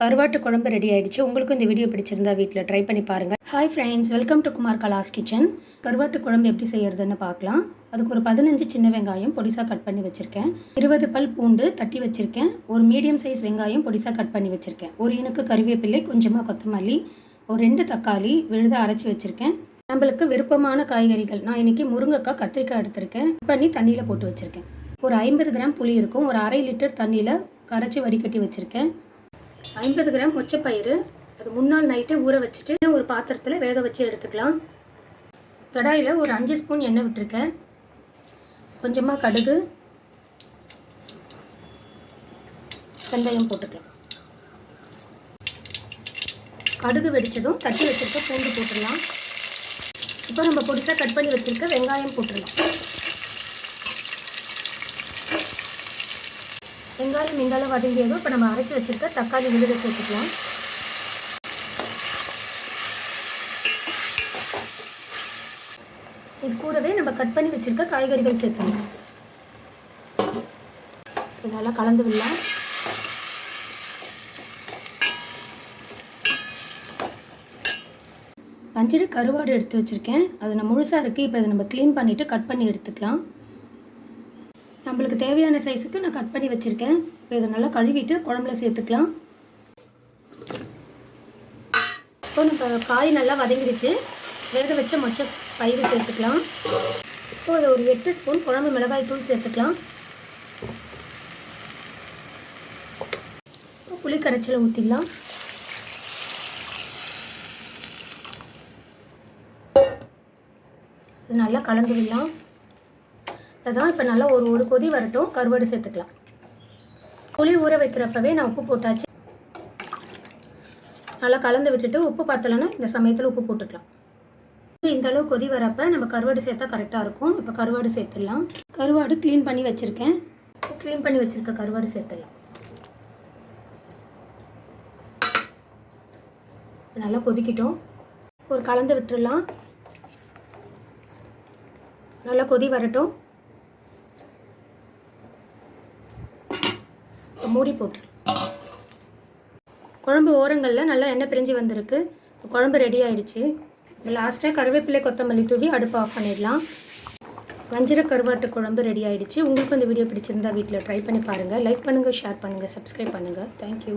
கருவாட்டு குழம்பு ரெடி ஆயிடுச்சு. உங்களுக்கும் இந்த வீடியோ பிடிச்சிருந்தா வீட்டில் ட்ரை பண்ணி பாருங்கள் hi friends welcome to Kumar Kalas kitchen கருவாட்டு குழம்பு எப்படி செய்யறதுன்னு பார்க்கலாம். அதுக்கு ஒரு பதினஞ்சு சின்ன வெங்காயம் பொடிசாக கட் பண்ணி வச்சுருக்கேன். இருபது பல் பூண்டு தட்டி வச்சுருக்கேன். ஒரு மீடியம் சைஸ் வெங்காயம் பொடிசாக கட் பண்ணி வச்சுருக்கேன். ஒரு இனுக்கு கருவேப்பிலை கொஞ்சமாக கொத்தமல்லி ஒரு ரெண்டு தக்காளி விழுத அரைச்சி வச்சுருக்கேன். நம்மளுக்கு விருப்பமான காய்கறிகள். நான் இன்றைக்கி முருங்கைக்காய் கத்திரிக்காய் எடுத்திருக்கேன். பண்ணி தண்ணியில் போட்டு வச்சுருக்கேன். ஒரு ஐம்பது கிராம் புளி இருக்கும். ஒரு அரை லிட்டர் தண்ணியில் கரைச்சி வடிகட்டி வச்சுருக்கேன். ஐம்பது கிராம் ஒச்சப்பயிறு அது முன்னாள் நைட்டே ஊற வச்சுட்டு ஒரு பாத்திரத்தில் வேக வச்சு எடுத்துக்கலாம். கடாயில் ஒரு அஞ்சு ஸ்பூன் எண்ணெய் விட்டுருக்கேன். கொஞ்சமாக கடுகு வெந்தயம் போட்டுக்கலாம். கடுகு வெடிச்சதும் தட்டி வச்சுருக்க பூண்டு போட்டுடலாம். இப்போ நம்ம பொடிசாக கட் பண்ணி வச்சுருக்க வெங்காயம் போட்டுடலாம். வெங்காயம் இந்த அளவு வதங்கியதும் இப்போ நம்ம அரைச்சி வச்சுருக்க தக்காளி விழுத சேர்த்துக்கலாம். இது கூடவே நம்ம கட் பண்ணி வச்சுருக்க காய்கறிகள் சேர்த்துக்கலாம். நல்லா கலந்து விடலாம் வஞ்சிர கருவாடு எடுத்து வச்சுருக்கேன். அது நான் முழுசாக இருக்குது இப்போ இதை நம்ம க்ளீன் பண்ணிவிட்டு கட் பண்ணி எடுத்துக்கலாம். நம்மளுக்கு தேவையான சைஸுக்கு நான் கட் பண்ணி வச்சுருக்கேன். இப்போ இதை நல்லா கழுவிட்டு குழம்புல சேர்த்துக்கலாம். இப்போ நம்ம காய் நல்லா வதங்கிடுச்சு. வேக வச்ச மொச்ச பயிறு சேர்த்துக்கலாம். இப்போ அதை ஒரு எட்டு ஸ்பூன் குழம்பு மிளகாய் தூள் சேர்த்துக்கலாம். புளி கரைச்சலை ஊற்றிடலாம் இது நல்லா கலந்து விடலாம். அதான் இப்போ நல்லா ஒரு ஒரு கொதி வரட்டும். கருவாடு சேர்த்துக்கலாம். புளி ஊற வைக்கிறப்பவே நான் உப்பு போட்டாச்சு. நல்லா கலந்து விட்டுட்டு உப்பு பார்த்தலன்னா இந்த சமயத்தில் உப்பு போட்டுக்கலாம். இந்த அளவு கொதி வரப்போ நம்ம கருவாடு சேர்த்தா கரெக்டாக இருக்கும். இப்போ கருவாடு சேர்த்துடலாம். கருவாடு க்ளீன் பண்ணி வச்சுருக்கேன். க்ளீன் பண்ணி வச்சுருக்க கருவாடு சேர்த்துடலாம். நல்லா கொதிக்கிட்டோம். ஒரு கலந்து விட்டுடலாம். நல்லா கொதி வரட்டும். மூடி போட்டு. குழம்பு ஓரங்களில் நல்லா எண்ணெய் பிரிஞ்சு வந்திருக்கு. குழம்பு ரெடி ஆயிடுச்சு. லாஸ்ட்டாக கருவேப்பிலை கொத்தமல்லி தூவி அடுப்பு ஆஃப் பண்ணிடலாம். வஞ்சிர கருவாட்டு குழம்பு ரெடி ஆயிடுச்சு. உங்களுக்கு இந்த வீடியோ பிடிச்சிருந்தா வீட்டில் ட்ரை பண்ணி பாருங்கள் லைக் பண்ணுங்கள் ஷேர் பண்ணுங்கள் சப்ஸ்கிரைப் பண்ணுங்கள் தேங்க்யூ